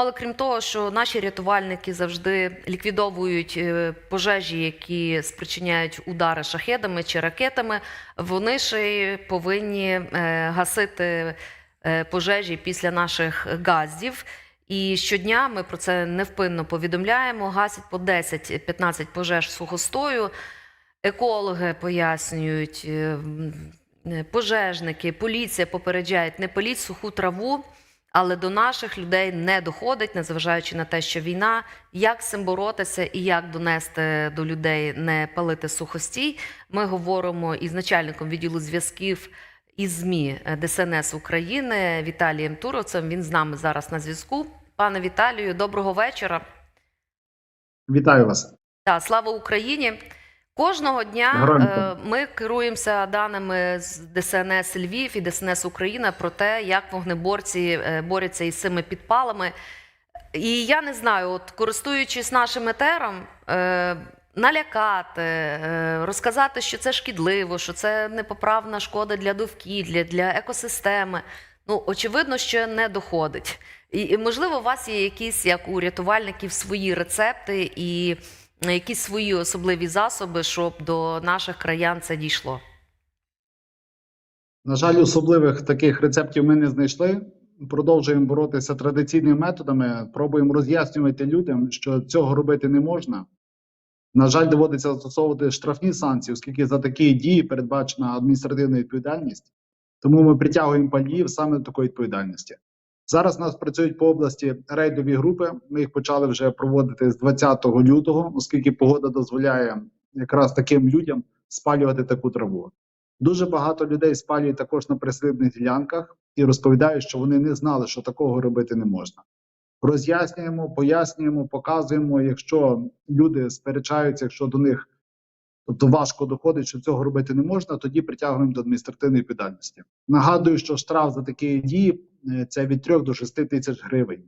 Але крім того, що наші рятувальники завжди ліквідовують е, пожежі, які спричиняють удари шахедами чи ракетами, вони ще повинні е, гасити е, пожежі після наших газдів. І щодня ми про це невпинно повідомляємо. Гасять по 10-15 пожеж сухостою. Екологи пояснюють, пожежники, поліція попереджають, не паліть суху траву, але до наших людей не доходить, незважаючи на те, що війна, як з цим боротися і як донести до людей не палити сухостій. Ми говоримо із начальником відділу зв'язків із ЗМІ е, ДСНС України Віталієм Туровцем. Він з нами зараз на зв'язку. Пане Віталію, доброго вечора. Вітаю вас. Та слава Україні. Кожного дня е, ми керуємося даними з ДСНС Львів і ДСНС Україна про те, як вогнеборці е, борються із цими підпалами. І я не знаю, от користуючись нашим етером, е, налякати, е, розказати, що це шкідливо, що це непоправна шкода для довкілля, для екосистеми. Ну, очевидно, що не доходить. І, і можливо, у вас є якісь, як у рятувальників, свої рецепти і якісь свої особливі засоби, щоб до наших краян це дійшло. На жаль, особливих таких рецептів ми не знайшли. Продовжуємо боротися традиційними методами. Пробуємо роз'яснювати людям, що цього робити не можна. На жаль, доводиться застосовувати штрафні санкції, оскільки за такі дії передбачена адміністративна відповідальність. Тому ми притягуємо паліїв саме до такої відповідальності. Зараз нас працюють по області рейдові групи. Ми їх почали вже проводити з 20 лютого, оскільки погода дозволяє якраз таким людям спалювати таку траву. Дуже багато людей спалюють також на прислідних ділянках і розповідають, що вони не знали, що такого робити не можна. Роз'яснюємо, пояснюємо, показуємо. Якщо люди сперечаються, якщо до них тобто важко доходить, що цього робити не можна, тоді притягуємо до адміністративної відповідальності. Нагадую, що штраф за такі дії це від 3 до 6 тисяч гривень.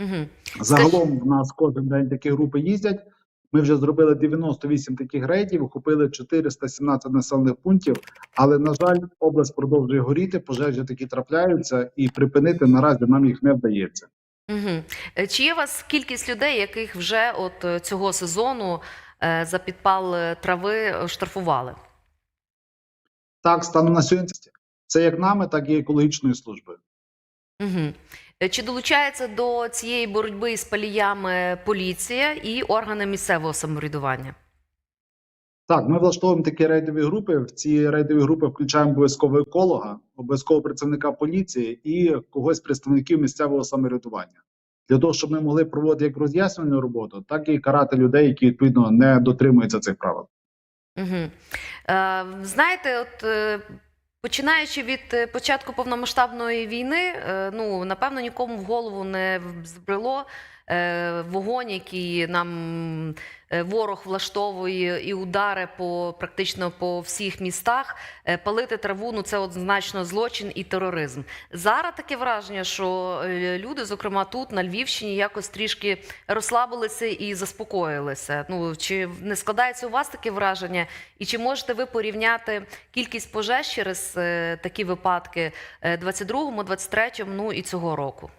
Угу. Загалом в нас кожен день такі групи їздять. Ми вже зробили 98 таких рейдів, охопили 417 населених пунктів. Але на жаль, область продовжує горіти, пожежі такі трапляються, і припинити наразі нам їх не вдається. Угу. Чи є у вас кількість людей, яких вже от е, цього сезону е, за підпал е, трави е, штрафували? Так, станом на сьогодні це як нами, так і екологічною службою. Угу. Чи долучається до цієї боротьби з паліями поліція і органи місцевого самоврядування? Так, ми влаштовуємо такі рейдові групи. В ці рейдові групи включаємо обов'язково еколога, обов'язково працівника поліції і когось з представників місцевого самоврядування. Для того, щоб ми могли проводити як роз'яснювальну роботу, так і карати людей, які відповідно не дотримуються цих правил. Угу. Е, знаєте, от е, починаючи від е, початку повномасштабної війни, е, ну напевно нікому в голову не збрело вогонь, який нам е, ворог влаштовує, і удари по практично по всіх містах. Е, палити траву ну це однозначно злочин і тероризм. Зараз таке враження, що е, люди, зокрема тут на Львівщині, якось трішки розслабилися і заспокоїлися. Ну чи не складається у вас таке враження? І чи можете ви порівняти кількість пожеж через е, такі випадки е, 22-му, 23-му, ну і цього року?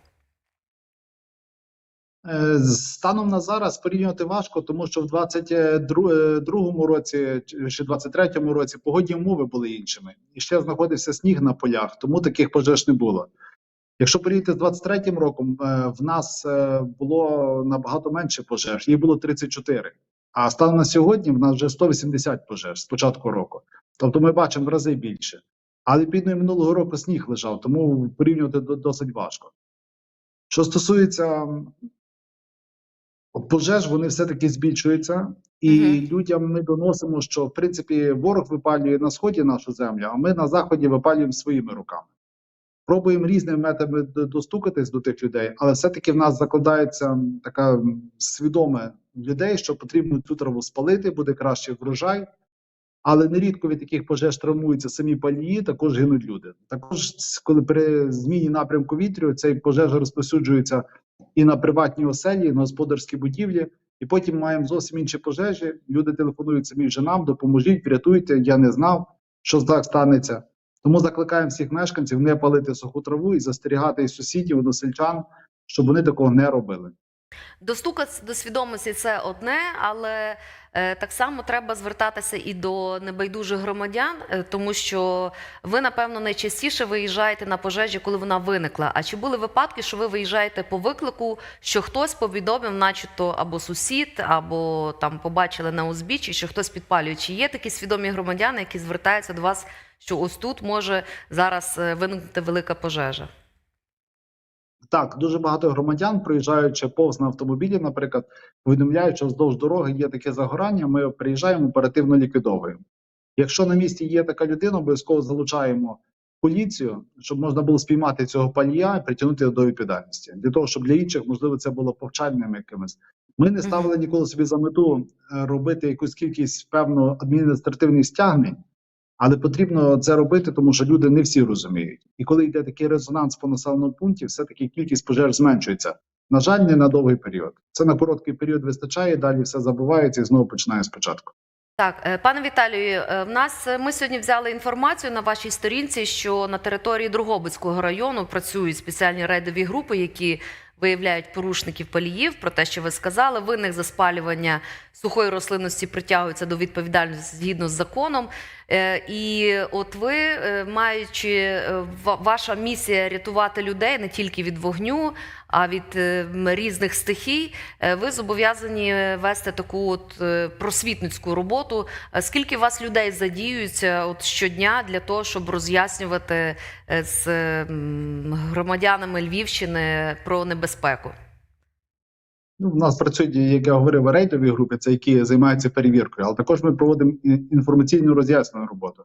Е, Станом на зараз порівнювати важко, тому що в 22 році чи ще 23-му році погодні умови були іншими. І ще знаходився сніг на полях, тому таких пожеж не було. Якщо порівняти з 23-м роком, е, в нас е, було набагато менше пожеж, їх було 34. А станом на сьогодні в нас вже 180 пожеж з початку року. Тобто ми бачимо в рази більше. Але і минулого року сніг лежав, тому порівнювати досить важко. Що стосується пожеж, вони все-таки збільшуються, і угу. людям ми доносимо, що в принципі ворог випалює на сході нашу землю, а ми на заході випалюємо своїми руками. Пробуємо різними методами достукатись до тих людей, але все-таки в нас закладається така свідоме людей, що потрібно цю траву спалити, буде кращий врожай. Але нерідко від таких пожеж травмуються самі палії, також гинуть люди. Також, коли при зміні напрямку вітру, цей пожежа розповсюджується і на приватні оселі, і на господарські будівлі. І потім маємо зовсім інші пожежі. Люди телефонують самі вже нам, допоможіть, врятуйте. Я не знав, що так станеться. Тому закликаємо всіх мешканців не палити суху траву і застерігати і сусідів, односельчан, щоб вони такого не робили. Достукатися до свідомості це одне, але е, так само треба звертатися і до небайдужих громадян, е, тому що ви, напевно, найчастіше виїжджаєте на пожежі, коли вона виникла. А чи були випадки, що ви виїжджаєте по виклику, що хтось повідомив, начебто або сусід, або там побачили на узбіччі, що хтось підпалює? Чи є такі свідомі громадяни, які звертаються до вас, що ось тут може зараз е, виникнути велика пожежа? Так, дуже багато громадян, проїжджаючи повз на автомобілі, наприклад, повідомляють, що вздовж дороги є таке загорання. Ми приїжджаємо, оперативно ліквідовуємо. Якщо на місці є така людина, обов'язково залучаємо поліцію, щоб можна було спіймати цього палія і притягнути до відповідальності. Для того, щоб для інших, можливо, це було повчальним якимось. Ми не ставили ніколи собі за мету е, робити якусь кількість певно адміністративних стягнень, але потрібно це робити, тому що люди не всі розуміють. І коли йде такий резонанс по населеному пункті, все-таки кількість пожеж зменшується. На жаль, не на довгий період. Це на короткий період вистачає, далі все забувається і знову починає спочатку. Так, е, пане Віталію, е, в нас е, ми сьогодні взяли інформацію на вашій сторінці, що на території Другобицького району працюють спеціальні рейдові групи, які виявляють порушників паліїв. Про те, що ви сказали, винних за спалювання сухої рослинності притягуються до відповідальності згідно з законом. Е, І от ви, е, маючи е, ваша місія рятувати людей не тільки від вогню, а від різних стихій, ви зобов'язані вести таку от просвітницьку роботу. Скільки вас людей задіюється от щодня для того, щоб роз'яснювати з громадянами Львівщини про небезпеку? Ну, у нас працюють, як я говорив, рейдові групи, це які займаються перевіркою, але також ми проводимо інформаційну роз'яснену роботу.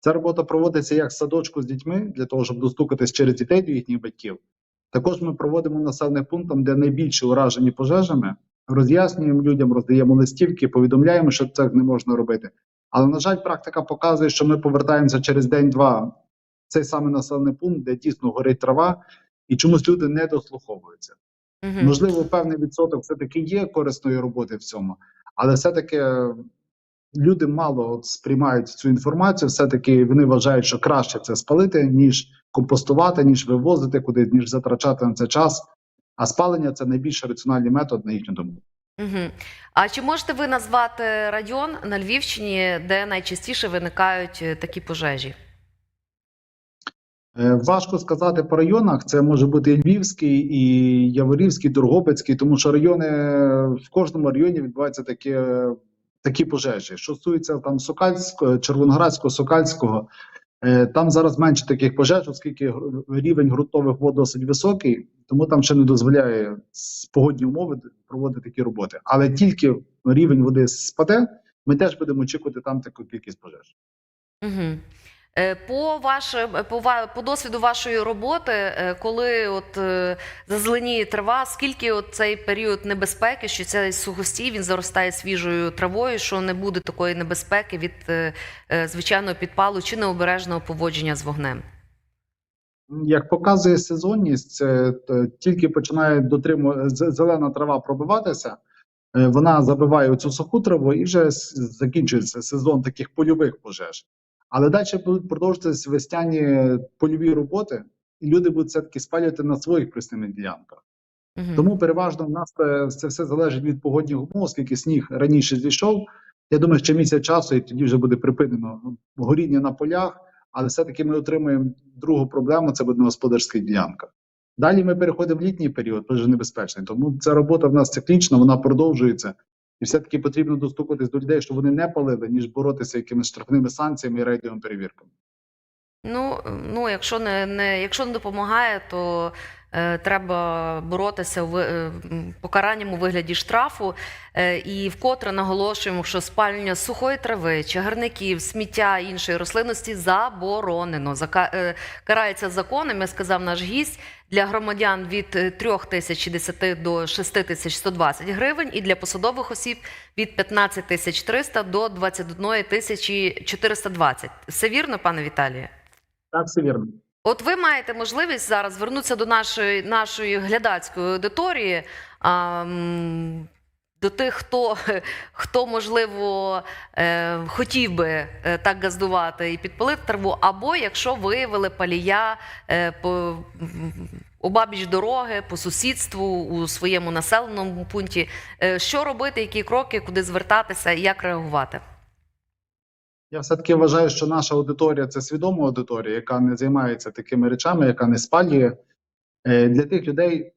Ця робота проводиться як в садочку з дітьми для того, щоб достукатись через дітей до їхніх батьків. Також ми проводимо населених пунктам, де найбільше уражені пожежами, роз'яснюємо людям, роздаємо листівки, повідомляємо, що це не можна робити. Але на жаль, практика показує, що ми повертаємося через день-два в цей самий населений пункт, де дійсно горить трава, і чомусь люди не дослуховуються. Мгм. Можливо, певний відсоток все-таки є корисної роботи в цьому, але все-таки е, люди мало от сприймають цю інформацію. Все-таки вони вважають, що краще це спалити, ніж компостувати, ніж вивозити кудись, ніж затрачати на це час. А спалення це найбільш раціональний метод на їхню думку. Мгм. А чи можете ви назвати район на Львівщині, де найчастіше виникають е, такі пожежі? Е, Важко сказати по районах. Це може бути і Львівський, і Яворівський, Дрогобицький, тому що райони в кожному районі відбуваються такі, такі пожежі. Що стосується там Сокальського, Червоноградського, Сокальського, е, там зараз менше таких пожеж, оскільки рівень ґрунтових вод досить високий, тому там ще не дозволяє погодні умови проводити такі роботи. Але тільки рівень води спаде, ми теж будемо очікувати там таку кількість пожеж. Угу. По, ваше, по, по досвіду вашої роботи, е, коли от е, зазеленіє трава, скільки от цей період небезпеки, що цей сухостій він заростає свіжою травою, що не буде такої небезпеки від е, е, звичайного підпалу чи необережного поводження з вогнем? Як показує сезонність, е, тільки починає дотримувати зелена трава пробиватися, е, вона забиває цю суху траву і вже закінчується сезон таких польових пожеж. Але далі будуть продовжуватися весняні польові роботи, і люди будуть все-таки спалювати на своїх присних ділянках. Угу. Тому переважно в нас е, це все залежить від погодних умов, оскільки сніг раніше зійшов. Я думаю, ще місяць часу, і тоді вже буде припинено горіння на полях, але все-таки ми отримуємо другу проблему це буде господарська ділянка. Далі ми переходимо в літній період, дуже небезпечний. Тому ця робота в нас циклічна, вона продовжується. І все-таки потрібно достукатись до людей, щоб вони не палили, ніж боротися якимись штрафними санкціями і рейдовими перевірками. Ну, ну якщо не, не якщо не допомагає, то треба боротися ви- е, покаранням у вигляді штрафу. Е, і вкотре наголошуємо, що спалювання сухої трави, чагарників, сміття іншої рослинності заборонено. Е, карається законом, я сказав наш гість, для громадян від е, 3010 до 6120 гривень і для посадових осіб від 15300 до 21 тисячі 420. Все вірно, пане Віталію? Так, все вірно. От ви маєте можливість зараз звернутися до нашої, нашої глядацької аудиторії. А, до тих, хто, хто можливо е, хотів би е, так газдувати і підпалити траву, або якщо виявили палія е, по обабіч дороги, по сусідству у своєму населеному пункті, е, що робити, які кроки, куди звертатися і як реагувати? Я все-таки вважаю, що наша аудиторія це свідома аудиторія, яка не займається такими речами, яка не спалює. Е, Для тих людей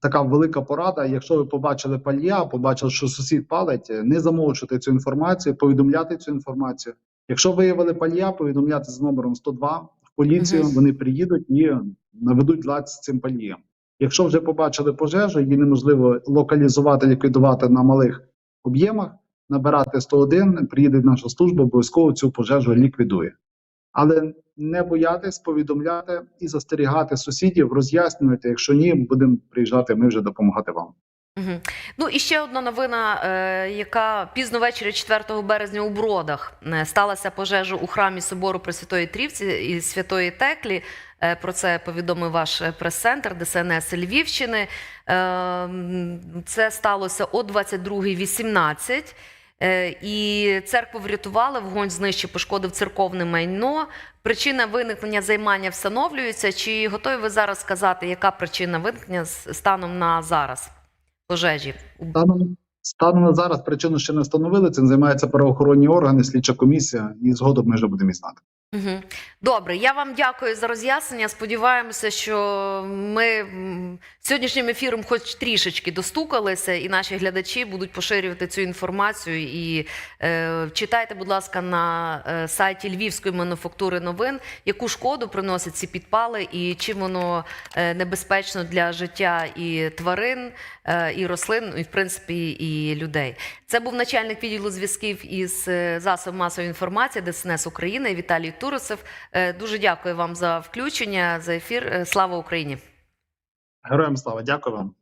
така велика порада. Якщо ви побачили палія, побачили, що сусід палить, е, не замовчувати цю інформацію, повідомляти цю інформацію. Якщо виявили палія, повідомляти з номером 102 в поліцію. Мгм. Вони приїдуть і наведуть лад з цим палієм. Якщо вже побачили пожежу, її неможливо локалізувати, ліквідувати на малих об'ємах, набирати 101, приїде наша служба, обов'язково цю пожежу ліквідує. Але не боятись повідомляти і застерігати сусідів, роз'яснювати. Якщо ні, будемо приїжджати, ми вже допомагати вам. Угу. Ну і ще одна новина, е, яка пізно ввечері 4 березня у Бродах е, сталася пожежа у храмі собору Пресвятої Трівці і Святої Теклі. Е, Про це повідомив ваш е, прес-центр ДСНС Львівщини. Е, Це сталося о 22.18. Е, І церкву врятували, вогонь знищив, пошкодив церковне майно. Причина виникнення займання встановлюється. Чи готові ви зараз сказати, яка причина виникнення станом на зараз пожежі? Станом, станом на зараз причину ще не встановили. Цим займаються правоохоронні органи, слідча комісія, і згодом ми вже будемо і знати. Угу. Добре, я вам дякую за роз'яснення. Сподіваємося, що ми сьогоднішнім ефіром, хоч трішечки достукалися, і наші глядачі будуть поширювати цю інформацію. І е, читайте, будь ласка, на е, сайті Львівської мануфактури новин, яку шкоду приносять ці підпали, і чим воно е, небезпечно для життя і тварин, е, і рослин, і в принципі і людей. Це був начальник відділу зв'язків із засобів масової інформації ДСНС України Віталій Туросев. Е, Дуже дякую вам за включення за ефір. Е, Слава Україні! Героям слава, дякую вам.